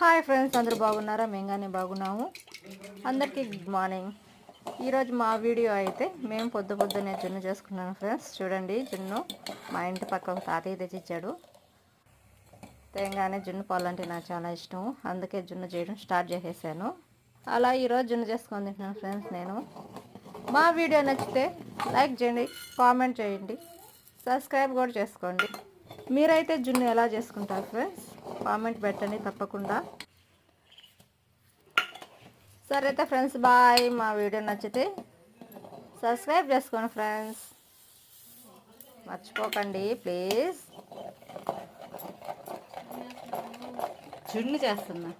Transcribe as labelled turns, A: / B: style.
A: Hi friends అందరూ బాగున్నారా? మేము కానీ బాగున్నాము. అందరికీ గుడ్ మార్నింగ్ ఈరోజు మా వీడియో అయితే మేము పొద్దు పొద్దునే జున్ను చేసుకున్నాను ఫ్రెండ్స్. చూడండి జున్ను మా ఇంటి పక్క ఒక తాతయ్య తెచ్చిచ్చాడు. తేగానే జున్ను పాలు అంటే నాకు చాలా ఇష్టం. అందుకే జున్ను చేయడం స్టార్ట్ చేసేసాను. అలా ఈరోజు జున్ను చేసుకొని తింటున్నాను ఫ్రెండ్స్ నేను. మా వీడియో నచ్చితే లైక్ చేయండి కామెంట్ చేయండి సబ్స్క్రైబ్ కూడా చేసుకోండి. మీరైతే జున్ను ఎలా చేసుకుంటారు ఫ్రెండ్స్ కామెంట్ పెట్టండి తప్పకుండా. సరే అయితే ఫ్రెండ్స్ బాయ్ మా వీడియో నచ్చితే సబ్స్క్రైబ్ చేసుకోండి ఫ్రెండ్స్ మర్చిపోకండి ప్లీజ్
B: చున్ను చేస్తున్నా.